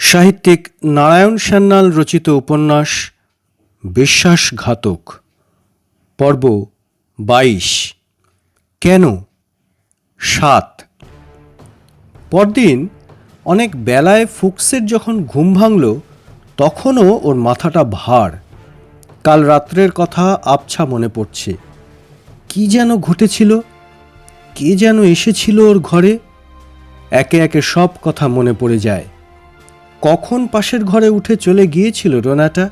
সাহিত্যিক নারায়ণ সান্যাল রচিত উপন্যাস বিশ্বাসঘাতক, পর্ব বাইশ। কেন? সাত। পরদিন অনেক বেলায় ফুকসের যখন ঘুম ভাঙল, তখনও ওর মাথাটা ভার। কাল রাত্রের কথা আবছা মনে পড়ছে। কি যেন ঘটেছিল? কে যেন এসেছিল ওর ঘরে? একে একে সব কথা মনে পড়ে যায়। কখন পাশের ঘরে উঠে চলে গিয়েছিল রোনাটা?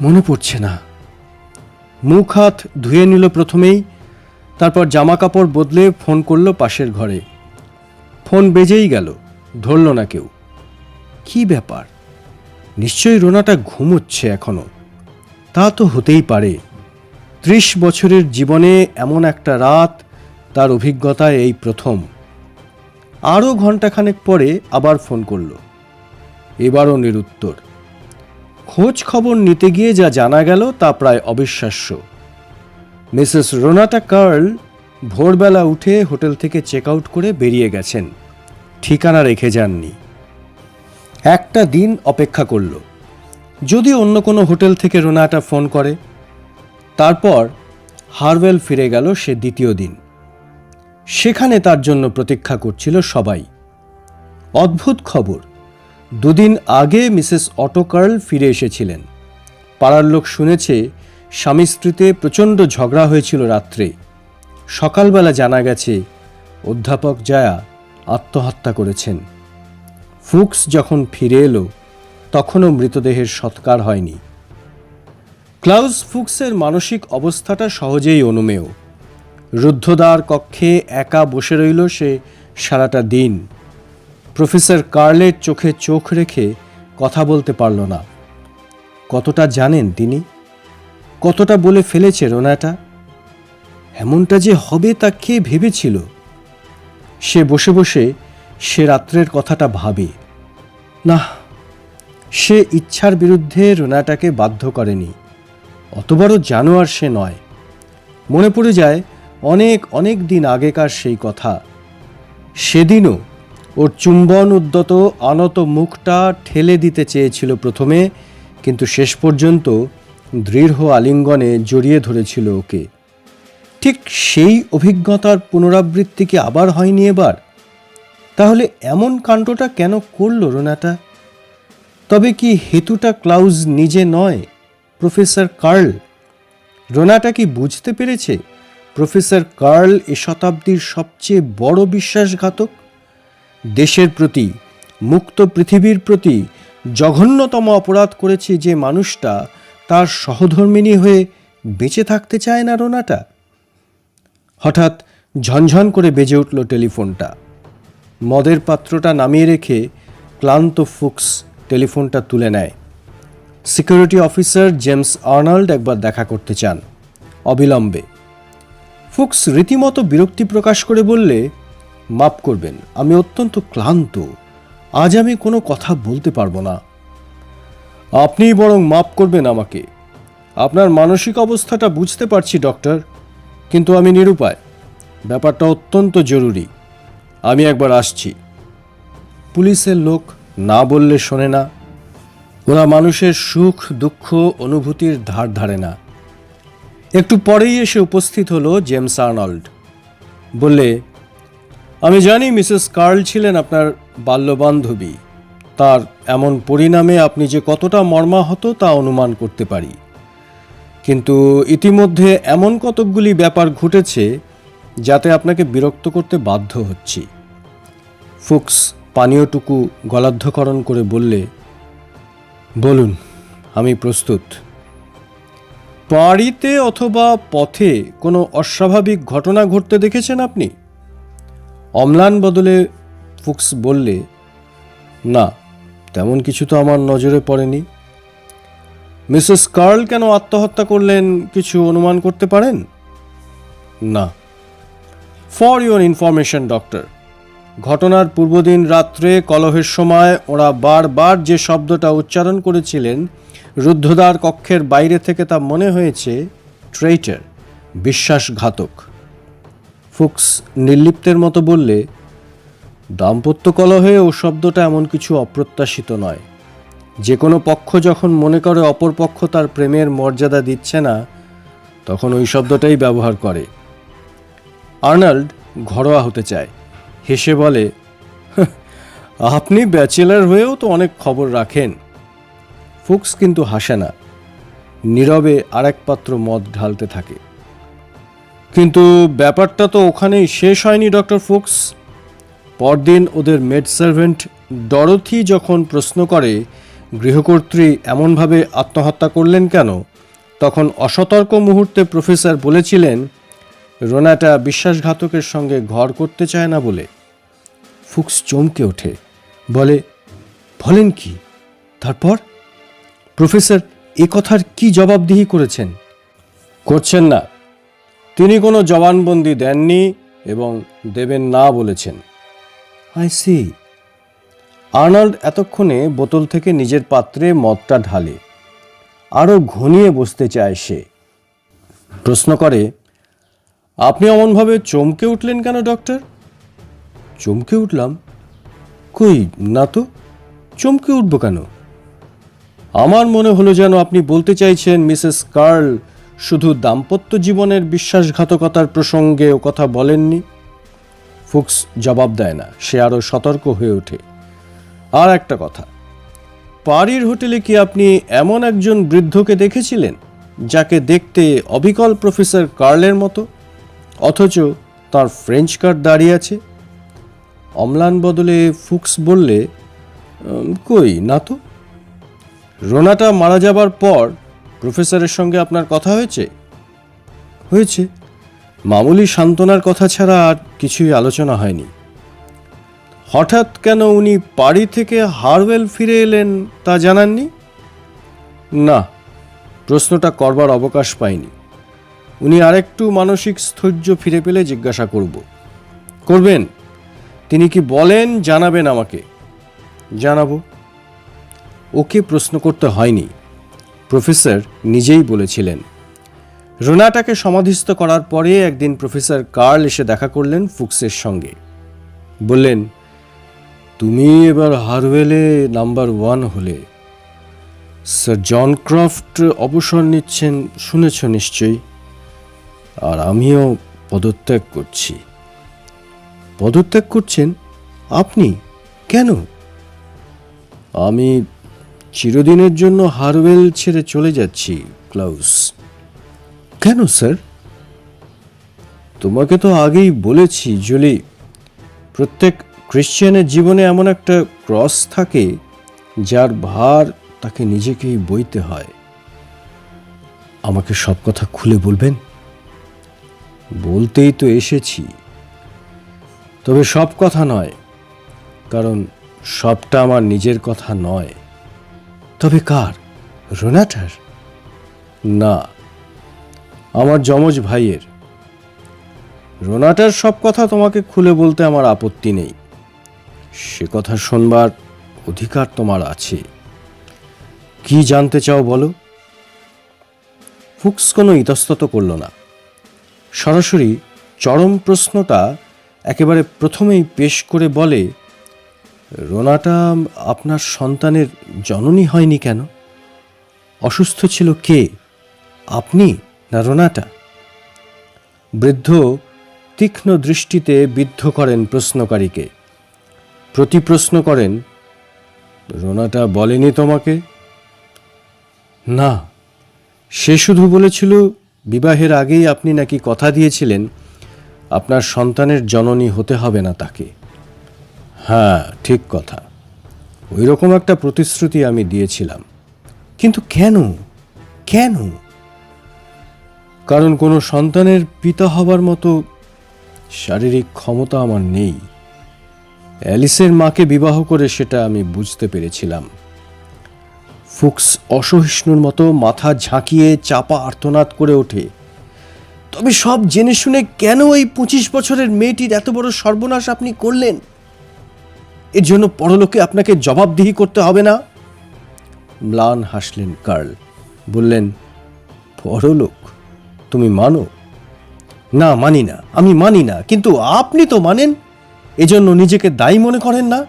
মনে পড়ছে না। মুখ হাত ধুয়ে নিল প্রথমেই, তারপর জামা কাপড় বদলে ফোন করল পাশের ঘরে। ফোন বেজেই গেল, ধরল না কেউ। কি ব্যাপার? নিশ্চয়ই রোনাটা ঘুমোচ্ছে এখনও। তা তো হতেই পারে। ত্রিশ বছরের জীবনে এমন একটা রাত, তার অভিজ্ঞতায় এই প্রথম। আরও ঘন্টাখানেক পরে আবার ফোন করল। এবারও নিরুত্তর। খোঁজ খবর নিতে গিয়ে যা জানা গেল তা প্রায় অবিশ্বাস্য। মিসেস রোনাটা কার্ল ভোরবেলা উঠে হোটেল থেকে চেক আউট করে বেরিয়ে গেছেন। ঠিকানা রেখে যাননি। একটা দিন অপেক্ষা করল। যদি অন্য কোনো হোটেল থেকে রোনাটা ফোন করে, তারপর হারওয়েল ফিরে গেল সে দ্বিতীয় দিন। সেখানে তার জন্য প্রতীক্ষা করছিল সবাই। অদ্ভুত খবর। দুদিন আগে মিসেস অটোকার্ল ফিরে এসেছিলেন। পাড়ার লোক শুনেছে, স্বামী স্ত্রীতে প্রচণ্ড ঝগড়া হয়েছিল রাত্রে। সকালবেলা জানা গেছে, অধ্যাপক জয়া আত্মহত্যা করেছেন। ফুক্স যখন ফিরে এলো, তখনও মৃতদেহের সৎকার হয়নি। ক্লাউস ফুক্সের মানসিক অবস্থাটা সহজেই অনুমেয়। রুদ্ধদ্বার কক্ষে একা বসে রইল সে সারাটা দিন। প্রফেসর কার্লের চোখে চোখ রেখে কথা বলতে পারল না। কতটা জানেন তিনি? কতটা বলে ফেলেছে রোনাটা? এমনটা যে হবে তা কে ভেবেছিল? সে বসে বসে সে রাত্রের কথাটা ভাবে। না সে ইচ্ছার বিরুদ্ধে রোনাটাকে বাধ্য করেনি। অত বড় জানোয়ার সে নয়। মনে পড়ে যায় অনেক অনেক দিন আগেকার সেই কথা। সেদিনও ওর চুম্বন উদ্যত আনত মুখটা ঠেলে দিতে চেয়েছিল প্রথমে, কিন্তু শেষ পর্যন্ত দৃঢ় আলিঙ্গনে জড়িয়ে ধরেছিল ওকে। ঠিক সেই অভিজ্ঞতার পুনরাবৃত্তি কি আবার হয়নি এবার? তাহলে এমন কাণ্ডটা কেন করল রোনাটা? তবে কি হেতুটা ক্লাউজ নিজে নয়, প্রফেসর কার্ল? রোনাটা কি বুঝতে পেরেছে? প্রফেসর কার্ল এ শতাব্দীর সবচেয়ে বড় বিশ্বাসঘাতক? দেশের প্রতি, মুক্ত পৃথিবীর প্রতি জঘন্যতম অপরাধ করেছে যে মানুষটা তার সহধর্মিনী হয়ে বেঁচে থাকতে চায় না রোনাটা। হঠাৎ ঝনঝন করে বেজে উঠল টেলিফোনটা। মদের পাত্রটা নামিয়ে রেখে ক্লান্ত ফুক্স টেলিফোনটা তুলে নেয়। সিকিউরিটি অফিসার জেমস আর্নাল্ড একবার দেখা করতে চান, অবিলম্বে। ফুক্স রীতিমতো বিরক্তি প্রকাশ করে বললে মাপ করবেন, আমি অত্যন্ত ক্লান্ত। আজ আমি কোনো কথা বলতে পারব না। আপনিই বরং মাপ করবেন আমাকে। আপনার মানসিক অবস্থাটা বুঝতে পারছি, ডক্টর, কিন্তু আমি নিরুপায়। ব্যাপারটা অত্যন্ত জরুরি। আমি একবার আসছি। পুলিশের লোক না বললে শোনে না। ওরা মানুষের সুখ, দুঃখ, অনুভূতির ধার ধারে না। একটু পরেই এসে উপস্থিত হলো জেমস আর্নল্ড। বললে আমি জানি মিসেস কার্ল ছিলেন আপনার বাল্যবান্ধবী। তার এমন পরিণামে আপনি যে কতটা মর্মাহত তা অনুমান করতে পারি। কিন্তু ইতিমধ্যে এমন কতকগুলি ব্যাপার ঘটেছে যাতে আপনাকে বিরক্ত করতে বাধ্য হচ্ছি। ফুক্স পানীয়টুকু গলাধ্যকরণ করে বললে, বলুন, আমি প্রস্তুত। বাড়িতে অথবা পথে কোনো অস্বাভাবিক ঘটনা ঘটতে দেখেছেন আপনি? অম্লান বদলে ফুক্স বললে, না, তেমন কিছু তো আমার নজরে পড়েনি। মিসেস কার্ল কেন আত্মহত্যা করলেন, কিছু অনুমান করতে পারেন? না। ফর ইউর ইনফরমেশন, ডক্টর, ঘটনার পূর্বদিন রাত্রে কলহের সময় ওরা বারবার যে শব্দটা উচ্চারণ করেছিলেন, রুদ্ধদ্বার কক্ষের বাইরে থেকে তা মনে হয়েছে, ট্রেইটার, বিশ্বাসঘাতক। ফুক্স নির্লিপ্তের মতো বললে, দাম্পত্য কলহে ও শব্দটা এমন কিছু অপ্রত্যাশিত নয়। যে কোনো পক্ষ যখন মনে করে অপর পক্ষ তার প্রেমের মর্যাদা দিচ্ছে না, তখন ওই শব্দটাই ব্যবহার করে। আর্নাল্ড ঘরোয়া হতে চায়। হেসে বলে আপনি ব্যাচেলার হয়েও তো অনেক খবর রাখেন। ফুক্স কিন্তু হাসে না। নীরবে আরেক পাত্র মদ ঢালতে থাকে। কিন্তু ব্যাপারটা তো ওখানেই শেষ হয়নি, ডক্টর ফুক্স। পরদিন ওদের মেড সার্ভেন্ট ডরথি যখন প্রশ্ন করে, গৃহকর্ত্রী এমনভাবে আত্মহত্যা করলেন কেন? তখন অসতর্ক মুহূর্তে প্রফেসর বলেছিলেন, রোনাটা বিশ্বাসঘাতকের সঙ্গে ঘর করতে চায় না বলে। ফুক্স চমকে ওঠে, বলে, বলেন কি? তারপর? প্রফেসর এ কথার কি জবাবদিহি করেছেন? করছেন না। তিনি কোনো জবানবন্দি দেননি এবং দেবেন না বলেছেন। আই সি আর্নল্ড এতক্ষণে বোতল থেকে নিজের পাত্রে মদটা ঢালে। আরও ঘনিয়ে বসতে চায় সে। প্রশ্ন করে আপনি অমনভাবে চমকে উঠলেন কেন ডক্টর? চমকে উঠলাম? কই না তো চমকে উঠব কেন? আমার মনে হলো যেন আপনি বলতে চাইছেন মিসেস কার্ল শুধু দাম্পত্য জীবনের বিশ্বাসঘাতকতার প্রসঙ্গে ও কথা বলেননি? ফুক্স জবাব দেয় না, সে আরও সতর্ক হয়ে ওঠে। আর একটা কথা পাড়ির হোটেলে কি আপনি এমন একজন বৃদ্ধকে দেখেছিলেন, যাকে দেখতে অবিকল প্রফেসর কার্লের মতো? অথচ তার ফ্রেঞ্চ কার্ড দাঁড়িয়ে আছে? অম্লান বদলে ফুক্স বললে কই, না তো? রোনাটা মারা যাবার পর প্রফেসরের সঙ্গে আপনার কথা হয়েছে? হয়েছে। মামুলি সান্ত্বনার কথা ছাড়া আর কিছুই আলোচনা হয়নি। হঠাৎ কেন উনি পাড়ি থেকে হারওয়েল ফিরে এলেন তা জানাননি? না প্রশ্নটা করবার অবকাশ পাইনি। উনি আরেকটু মানসিক স্থৈর্য ফিরে পেলে জিজ্ঞাসা করব। করবেন? তিনি কি বলেন জানাবেন আমাকে। জানাব। ওকে প্রশ্ন করতে হয়নি। প্রফেসর নিজেই বলেছিলেন। রোনাটাকে সমাধিস্থ করার পরে একদিন প্রফেসর কার্ল এসে দেখা করলেন ফুক্সের সঙ্গে। বললেন, তুমি এবার হারওয়েলে নাম্বার ওয়ান হলে। স্যার জন ক্রফট অবসর নিচ্ছেন, শুনেছ নিশ্চয়ই? আর আমিও পদত্যাগ করছি। পদত্যাগ করছেন? আপনি? কেন? আমি চিরদিনের জন্য হারওয়েল ছেড়ে চলে যাচ্ছি, ক্লাউস। কেন, স্যার? তোমাকে তো আগেই বলেছি, জলি। প্রত্যেক খ্রিশ্চানের জীবনে এমন একটা ক্রস থাকে, যার ভার তাকে নিজেকেই বইতে হয়। আমাকে সব কথা খুলে বলবেন? বলতেই তো এসেছি। তবে সব কথা নয়, কারণ সবটা আমার নিজের কথা নয়। তবে কার? রোনাটার? না, আমার যমজ ভাইয়ের। রোনাটার সব কথা তোমাকে খুলে বলতে আমার আপত্তি নেই। সে কথা শোনবার অধিকার তোমার আছে। কি জানতে চাও বলো? ফুক্স কোনো ইতস্তত করল না। সরাসরি চরম প্রশ্নটা একেবারে প্রথমেই পেশ করে বলে রোনাটা আপনার সন্তানের জননী হয়নি কেন? অসুস্থ ছিল কে? আপনি না রোনাটা? বৃদ্ধ তীক্ষ্ণ দৃষ্টিতে বিদ্ধ করেন প্রশ্নকারীকে। প্রতি প্রশ্ন করেন, রোনাটা বলেনি তোমাকে? না, সে শুধু বলেছিল বিবাহের আগেই আপনি নাকি কথা দিয়েছিলেন, আপনার সন্তানের জননী হতে হবে না তাকে। হ্যাঁ ঠিক কথা। ওই রকম একটা প্রতিশ্রুতি আমি দিয়েছিলাম। কিন্তু কেন? কেন? কারণ কোনো সন্তানের পিতা হবার মতো শারীরিক ক্ষমতা আমার নেই। অ্যালিসের মাকে বিবাহ করে সেটা আমি বুঝতে পেরেছিলাম। ফুক্স অসহিষ্ণুর মতো মাথা ঝাঁকিয়ে চাপা আর্তনাদ করে ওঠে। তবে সব জেনে শুনে কেন এই পঁচিশ বছরের মেয়েটির এত বড় সর্বনাশ আপনি করলেন? এর জন্য পরলোকে আপনাকে জবাবদিহি করতে হবে না? ম্লান হাসলেন কার্ল। বললেন, পরলোক, তুমি মানো? না, মানি না, আমি মানি না, কিন্তু আপনি তো মানেন। এজন্য নিজেকে দায়ী মনে করেন না?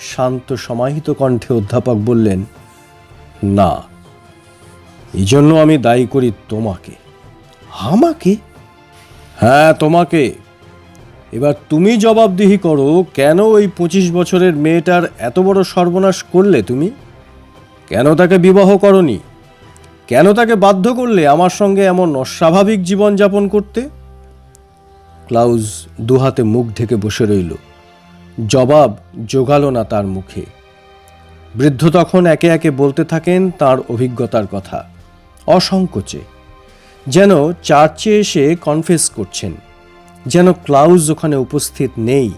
শান্ত সমাহিত কণ্ঠে অধ্যাপক বললেন, না এই জন্য আমি দায়ী করি তোমাকে। আমাকে? হ্যাঁ তোমাকে। এবার তুমি জবাবদিহি করো, কেন ওই পঁচিশ বছরের মেয়েটার এত বড় সর্বনাশ করলে তুমি? কেন তাকে বিবাহ করনি? কেন তাকে বাধ্য করলে আমার সঙ্গে এমন অস্বাভাবিক জীবনযাপন করতে? ক্লাউজ দুহাতে মুখ ঢেকে বসে রইল। জবাব জোগালো না তার মুখে। বৃদ্ধ তখন একে একে বলতে থাকেন তার অভিজ্ঞতার কথা। অসংকোচে। যেন চার্চে এসে কনফেস করছেন। যেন ক্লাউজ ওখানে উপস্থিত নেই।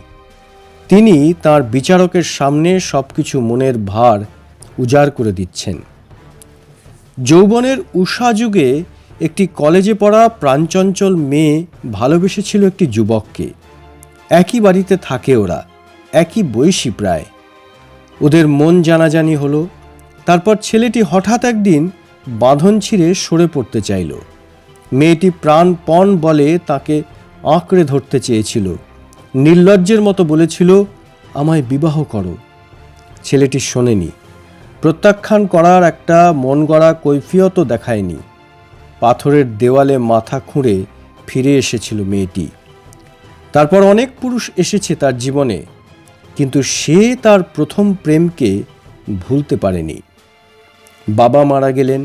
তিনি তার বিচারকের সামনে সবকিছু মনের ভার উজাড় করে দিচ্ছেন। যৌবনের উষা যুগে একটি কলেজে পড়া প্রাণচঞ্চল মেয়ে ভালোবেসেছিল একটি যুবককে। একই বাড়িতে থাকে ওরা, একই বয়সী প্রায়। ওদের মন জানাজানি হলো, তারপর ছেলেটি হঠাৎ একদিন বাঁধন ছিঁড়ে সরে পড়তে চাইল। মেয়েটি প্রাণপণ বলে তাকে আঁকড়ে ধরতে চেয়েছিল। নির্লজ্জের মতো বলেছিল, আমায় বিবাহ করো। ছেলেটি শোনেনি। প্রত্যাখ্যান করার একটা মন গড়া কৈফিয়তও দেখায়নি। পাথরের দেওয়ালে মাথা খুঁড়ে ফিরে এসেছিল মেয়েটি। তারপর অনেক পুরুষ এসেছে তার জীবনে, কিন্তু সে তার প্রথম প্রেমকে ভুলতে পারেনি। বাবা মারা গেলেন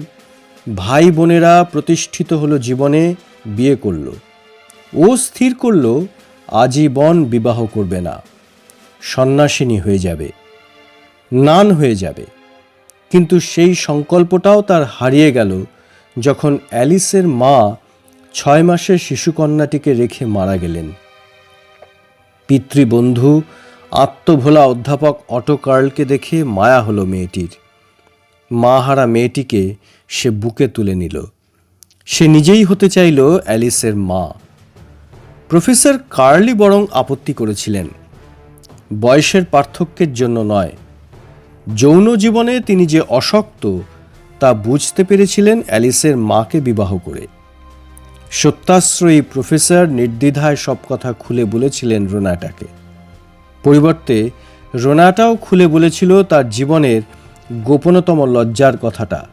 ভাই বোনেরা প্রতিষ্ঠিত হলো জীবনে, বিয়ে করল। ও স্থির করল, আজীবন বিবাহ করবে না। সন্ন্যাসিনী হয়ে যাবে, নান হয়ে যাবে। কিন্তু সেই সংকল্পটাও তার হারিয়ে গেল যখন অ্যালিসের মা ছয় মাসের শিশুকন্যাটিকে রেখে মারা গেলেন। পিতৃবন্ধু, আত্মভোলা অধ্যাপক অটো কার্লকে দেখে মায়া হলো মেয়েটির। মাহারা মেয়েটিকে সে বুকে তুলে নিল। সে নিজেই হতে চাইল অ্যালিসের মা। প্রফেসর কার্লি বরং আপত্তি করেছিলেন। বয়সের পার্থক্যের জন্য নয়। যৌন জীবনে তিনি যে অশক্ত, তা বুঝতে পেরেছিলেন অ্যালিসের মাকে বিবাহ করে। সত্যাশ্রয়ী প্রফেসর নির্দ্বিধায় সব কথা খুলে বলেছিলেন রোনাটাকে। পরিবর্তে রোনাটাও খুলে বলেছিল তার জীবনের গোপনতম লজ্জার কথাটা,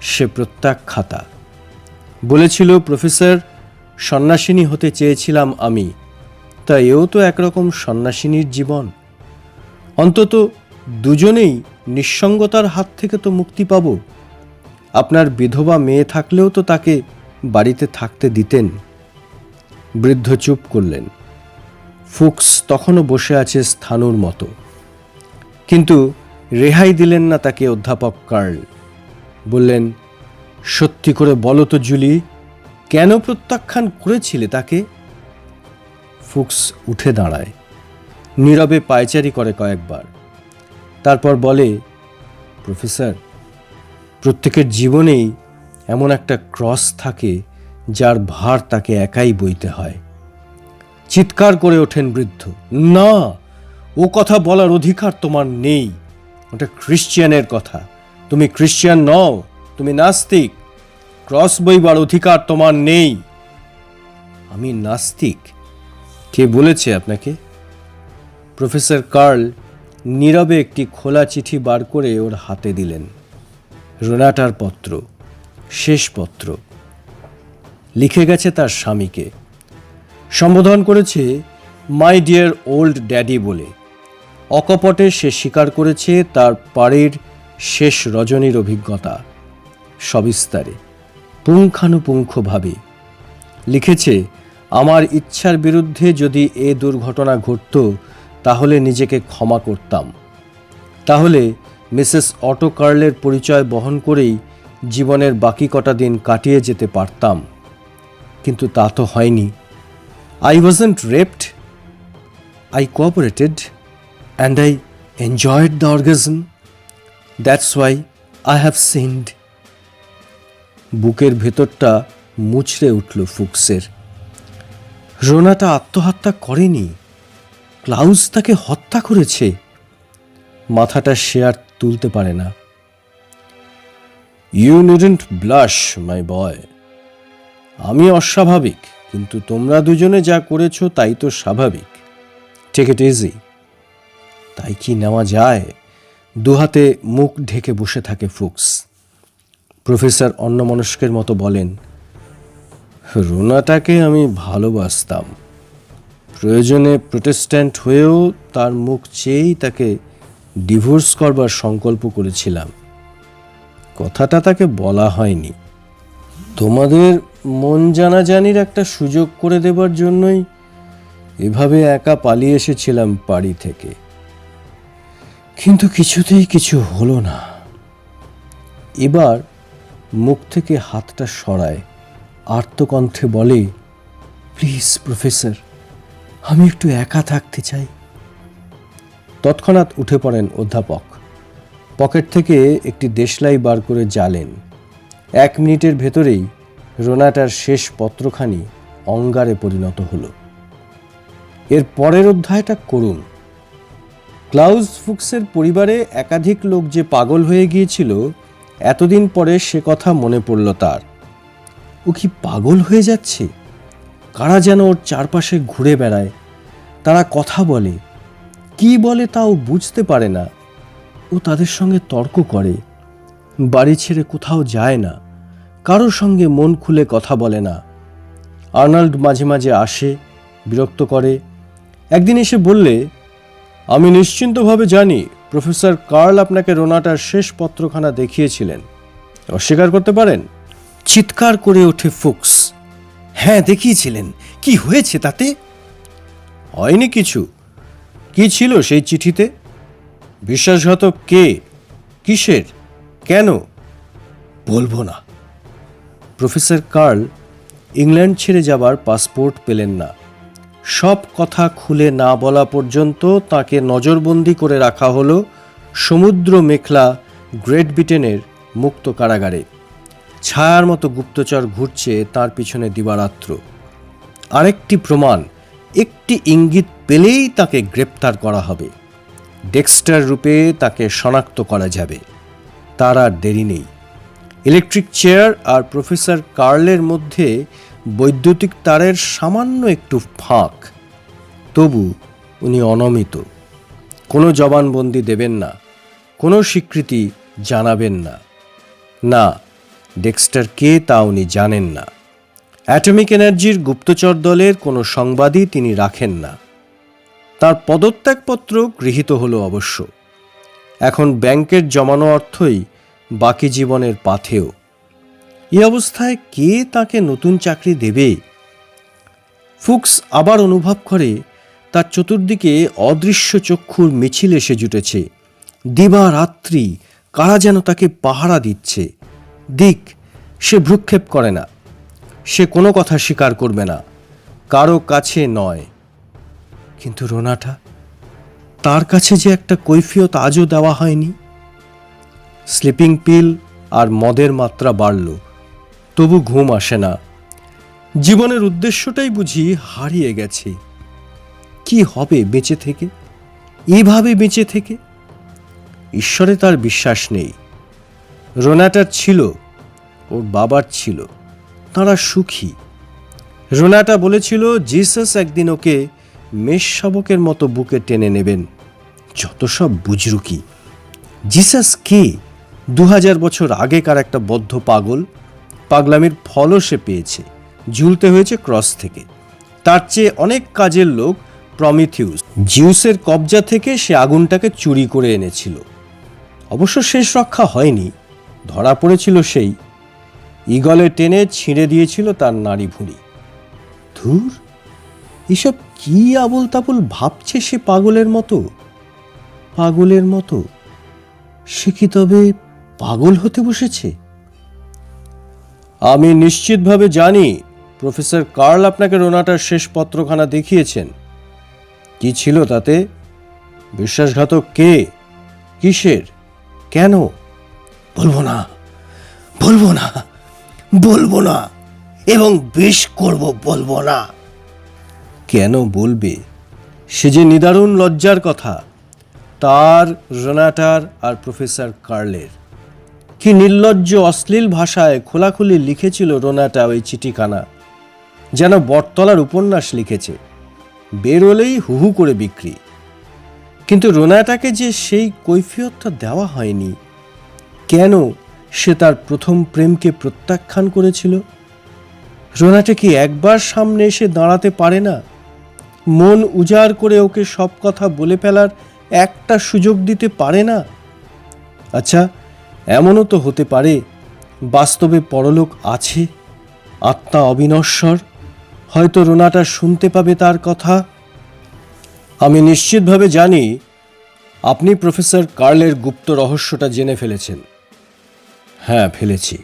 সে প্রত্যাখ্যাতা। বলেছিল প্রফেসর সন্ন্যাসিনী হতে চেয়েছিলাম আমি তা এও তো একরকম সন্ন্যাসিনীর জীবন। অন্তত দুজনেই নিঃসঙ্গতার হাত থেকে তো মুক্তি পাব। আপনার বিধবা মেয়ে থাকলেও তো তাকে বাড়িতে থাকতে দিতেন। বৃদ্ধ চুপ করলেন। ফুক্স তখনও বসে আছে স্থানুর মতো। কিন্তু রেহাই দিলেন না তাকে অধ্যাপক কার্ল। বললেন, সত্যি করে বলো তো জুলি কেন প্রত্যাখ্যান করেছিলে তাকে? ফুক্স উঠে দাঁড়ায়। নীরবে পায়চারি করে কয়েকবার। তারপর বলে, প্রফেসর, প্রত্যেকের জীবনেই এমন একটা ক্রস থাকে যার ভার তাকে একাই বইতে হয়। চিৎকার করে ওঠেন বৃদ্ধ, না, ও কথা বলার অধিকার তোমার নেই। ওটা খ্রিশ্চিয়ানের কথা। তুমি খ্রিশ্চিয়ান নও, তুমি নাস্তিক। ক্রস বইবার অধিকার তোমার নেই। আমি নাস্তিক। কে বলেছে আপনাকে? প্রফেসর কার্ল নীরবে একটি খোলা চিঠি বার করে ওর হাতে দিলেন। রোনাটার পত্র, শেষ পত্র। লিখে গেছে তার স্বামীকে। সম্বোধন করেছে, মাই ডিয়ার ওল্ড ড্যাডি বলে। অকপটে সে স্বীকার করেছে তার পাড়ের শেষ রজনীর অভিজ্ঞতা। সবিস্তারে। পুঙ্খানুপুঙ্খভাবে। লিখেছে, আমার ইচ্ছার বিরুদ্ধে যদি এ দুর্ঘটনা ঘটত, তাহলে নিজেকে ক্ষমা করতাম। তাহলে মিসেস অটো কার্লের পরিচয় বহন করেই জীবনের বাকি কটা দিন কাটিয়ে যেতে পারতাম। কিন্তু তা তো হয়নি। I wasn't raped I cooperated and I enjoyed the orgasm that's why I have sinned বুকের ভেতরটা মুচড়ে উঠল ফুক্সের। রোনাটা আত্মহত্যা করেনি। ক্লাউস তাকে হত্যা করেছে। মাথাটা সে আর তুলতে পারে না। ইউ নিডেন্ট ব্লাশ মাই বয় আমি অস্বাভাবিক, কিন্তু তোমরা দুজনে যা করেছ তাই তো স্বাভাবিক। টেক ইট ইজি তাই কি নেওয়া যায়? দুহাতে মুখ ঢেকে বসে থাকে ফুক্স। প্রফেসর অন্যমনস্কের মতো বলেন, রোনাটাকে আমি ভালোবাসতাম। প্রয়োজনে প্রোটেস্ট্যান্ট হয়েও তার মুখ চেয়েই তাকে ডিভোর্স করবার সংকল্প করেছিলাম। কথাটা তাকে বলা হয়নি। তোমাদের মন জানাজানির একটা সুযোগ করে দেবার জন্যই এভাবে একা পালিয়ে এসেছিলাম বাড়ি থেকে। কিন্তু কিছুতেই কিছু হলো না। এবার মুখ থেকে হাতটা সরায়। আর্তকণ্ঠে বলে, প্লিজ, প্রফেসর, আমি একটু একা থাকতে চাই। তৎক্ষণাৎ উঠে পড়েন অধ্যাপক। পকেট থেকে একটি দেশলাই বার করে জ্বালেন। এক মিনিটের ভেতরেই রোনাটার শেষ পত্রখানি অঙ্গারে পরিণত হল। এর পরের অধ্যায়টা করুন। ক্লাউজ ফুক্সের পরিবারে একাধিক লোক যে পাগল হয়ে গিয়েছিল এতদিন পরে সে কথা মনে পড়ল তার। ও কি পাগল হয়ে যাচ্ছে? কারা যেন ওর চারপাশে ঘুরে বেড়ায়। তারা কথা বলে। কি বলে তাও বুঝতে পারে না। ও তাদের সঙ্গে তর্ক করে। বাড়ি ছেড়ে কোথাও যায় না। কারোর সঙ্গে মন খুলে কথা বলে না। আর্নাল্ড মাঝে মাঝে আসে, বিরক্ত করে। একদিন এসে বললে, আমি নিশ্চিন্তভাবে জানি প্রফেসর কার্ল আপনাকে রোনাটার শেষ পত্রখানা দেখিয়েছিলেন। অস্বীকার করতে পারেন? চিৎকার করে ওঠে ফুক্স। হ্যাঁ দেখিয়েছিলেন। কি হয়েছে তাতে? হয়নি কিছু। কি ছিল সেই চিঠিতে? বিশ্বাসঘাতক কে? কিসের? কেন? বলব না। প্রফেসর কার্ল ইংল্যান্ড ছেড়ে যাবার পাসপোর্ট পেলেন না। সব কথা খুলে না বলা পর্যন্ত তাকে নজরবন্দি করে রাখা হল সমুদ্র মেখলা গ্রেট ব্রিটেনের মুক্ত কারাগারে। ছায়ার মতো গুপ্তচর ঘুরছে তার পিছনে দিবারাত্র। আরেকটি প্রমাণ, একটি ইঙ্গিত পেলেই তাকে গ্রেপ্তার করা হবে। ডেক্সটার রূপে তাকে শনাক্ত করা যাবে। তার আর দেরি নেই। ইলেকট্রিক চেয়ার আর প্রফেসর কার্লের মধ্যে বৈদ্যুতিক তারের সামান্য একটু ফাঁক। তবু উনি অনমিত। কোনো জবানবন্দি দেবেন না, কোনো স্বীকৃতি জানাবেন না। না, ডেক্সটার কে তা উনি জানেন না। অ্যাটমিক এনার্জির গুপ্তচর দলের কোনো সংবাদই তিনি রাখেন না। তার পদত্যাগপত্র গৃহীত হলো অবশ্য। এখন ব্যাংকের জমানো অর্থই বাকি জীবনের পাথেও এই অবস্থায় কে তাকে নতুন চাকরি দেবে? ফুক্স আবার অনুভব করে, তার চতুর্দিকে অদৃশ্য চক্ষুর মিছিল এসে জুটেছে। দিবা রাত্রি কারা যেন তাকে পাহারা দিচ্ছে। দিক, সে ভ্রুক্ষেপ করে না। সে কোনো কথা স্বীকার করবে না। কারও কাছে নয়। কিন্তু রোনাটা, তার কাছে যে একটা কৈফিয়ত আজও দেওয়া হয়নি? স্লিপিং পিল আর মদের মাত্রা বাড়ল। তবু ঘুম আসে না। জীবনের উদ্দেশ্যটাই বুঝি হারিয়ে গেছে। কি হবে বেঁচে থেকে? এভাবে বেঁচে থেকে? ঈশ্বরে তার বিশ্বাস নেই। রোনাটার ছিল, ওর বাবার ছিল, তারা সুখী। রোনাটা বলেছিল, জিসাস একদিন ওকে মেষ শাবকের মতো বুকে টেনে নেবেন। যত সব বুজরুকি। জিসাস কে? দু হাজার বছর আগেকার একটা বদ্ধ পাগল। পাগলামির ফলও সে পেয়েছে। ঝুলতে হয়েছে ক্রস থেকে। তার চেয়ে অনেক কাজের লোক প্রমিথিউস। জিউসের কবজা থেকে সে আগুনটাকে চুরি করে এনেছিল। অবশ্য শেষ রক্ষা হয়নি। ধরা পড়েছিল সেই। ইগলে টেনে ছিঁড়ে দিয়েছিল তার নাড়ি ভুঁড়ি। ধুর, এসব কি আবল তাবল ভাবছে সে পাগলের মতো? পাগলের মতো? সে কি তবে পাগল হতে বসেছে? আমি নিশ্চিতভাবে জানি প্রফেসর কার্ল আপনাকে রোনাটার শেষ পত্রখানা দেখিয়েছেন। কি ছিল তাতে? বিশ্বাসঘাতক কে? কিসের? কেন? বলব না বলব না বলব না, এবং বেশ করব বলব না। কেন বলবে? সে যে নিদারুণ লজ্জার কথা, তার রোনাটার আর প্রফেসর কার্লের। কি নির্লজ্জ অশ্লীল ভাষায় খোলাখুলি লিখেছিল রোনাটা ওই চিঠিখানা। যেন বটতলার উপন্যাস লিখেছে। বেরোলেই হুহু করে বিক্রি। কিন্তু রোনাটাকে যে সেই কৈফিয়তটা দেওয়া হয়নি, কেন সে তার প্রথম প্রেমকে প্রত্যাখ্যান করেছিল? রোনাটা কি একবার সামনে এসে দাঁড়াতে পারে না? মন উজাড় করে ওকে সব কথা বলে ফেলার একটা সুযোগ দিতে পারে না? আচ্ছা এমনও তো হতে পারে, বাস্তবে পরলোক আছে, আত্মা অবিনশ্বর, হয়তো রোনাটা শুনতে পাবে তার কথা। আমি নিশ্চিতভাবে জানি আপনি প্রফেসর কার্লের গুপ্ত রহস্যটা জেনে ফেলেছেন। হ্যাঁ ফেলেছি।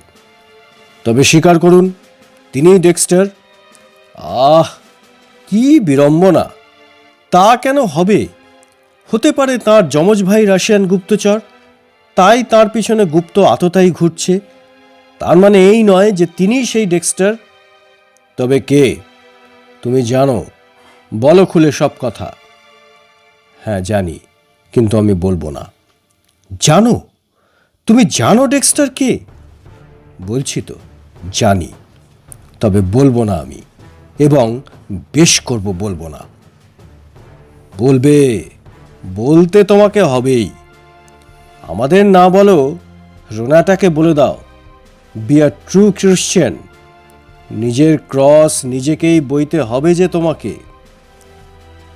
তবে স্বীকার করুন, তিনিই ডেক্সটার। আহ, কি বিড়ম্বনা। তা কেন হবে? হতে পারে তার যমজ ভাই রাশিয়ান গুপ্তচর। তাই তার পিছনে গুপ্ত আততাই ঘুরছে। তার মানে এই নয় যে তিনি সেই ডেক্সটার। তবে কে? তুমি জানো। বলো খুলে সব কথা। হ্যাঁ জানি। কিন্তু আমি বলব না। জানো? তুমি জানো ডেক্সটার কে? বলছি তো, জানি। তবে বলব না আমি। এবং বেশ করব বলব না। বলবে, বলতে তোমাকে হবেই। আমাদের না বলো, রোনাটাকে বলে দাও। বি আর ট্রু খ্রিশ্চান নিজের ক্রস নিজেকেই বইতে হবে যে তোমাকে।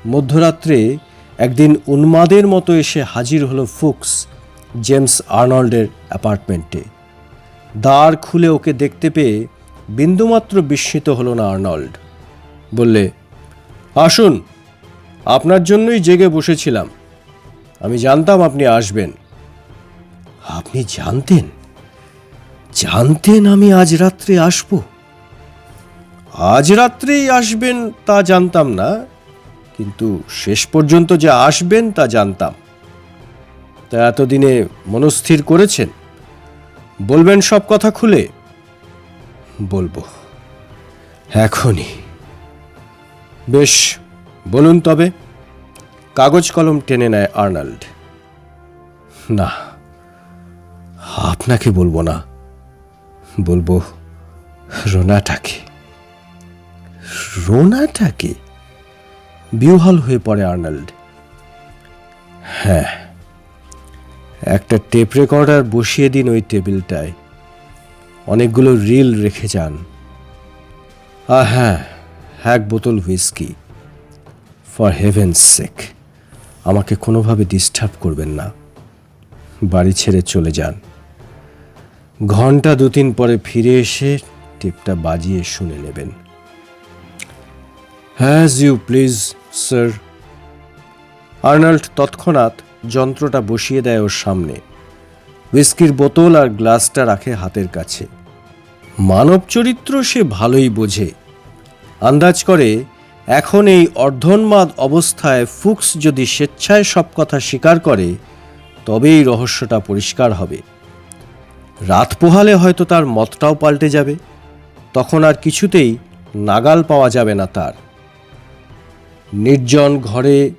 মধ্যরাত্রে একদিন উন্মাদের মতো এসে হাজির হলো ফুক্স, জেমস আর্নল্ডের অ্যাপার্টমেন্টে। দ্বার খুলে ওকে দেখতে পেয়ে বিন্দুমাত্র বিস্মিত হলো না আর্নল্ড। বললে, আসুন, আপনার জন্যই জেগে বসেছিলাম। আমি জানতাম আপনি আসবেন। আপনি জানতেন? জানতেন আমি আজ রাত্রে আসব। আজ রাত্রেই আসবেন তা জানতাম না, কিন্তু শেষ পর্যন্ত যে আসবেন তা জানতাম। তা এতদিনে মনস্থির করেছেন? বলবেন সব কথা খুলে? বলব। এখনই। বেশ, বলুন তবে। কাগজ কলম টেনে নেয় আর্নাল্ড। না। আপনাকে বলব না, বলব রোনাটাকে। রোনাটাকে? বিহ্বল হয়ে পড়ে আর্নাল্ড। হ্যাঁ একটা টেপ রেকর্ডার বসিয়ে দিন ওই টেবিলটায়। অনেকগুলো রিল রেখে যান। আ হ্যাঁ এক বোতল হুইস্কি। ফর হেভেন্স সেক, আমাকে কোনোভাবে ডিস্টার্ব করবেন না। বাড়ি ছেড়ে চলে যান। ঘণ্টা দু তিন পরে ফিরে এসে টেপটা বাজিয়ে শুনে নেবেন। As you please sir Arnold তৎক্ষণাৎ যন্ত্রটা বসিয়ে দেয় ওর সামনে। হুইস্কির বোতল আর গ্লাসটা রাখে হাতের কাছে। মানব চরিত্র সে ভালোই বোঝে। আন্দাজ করে, এখন এই অর্ধন্মাদ অবস্থায় ফুক্স যদি স্বেচ্ছায় সব কথা স্বীকার করে, তবেই রহস্যটা পরিষ্কার হবে। রাত পোহালে হয়তো তার মতটাও পাল্টে যাবে। তখন আর কিছুতেই নাগাল পাওয়া যাবে না তার। নির্জন ঘরে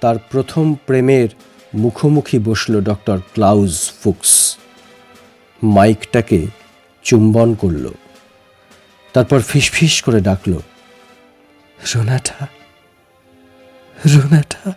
তার প্রথম প্রেমের মুখোমুখি বসল ডক্টর ক্লাউজ ফুক্স। মাইকটাকে চুম্বন করল। তারপর ফিসফিস করে ডাকল, রোনাটা রোনাটা।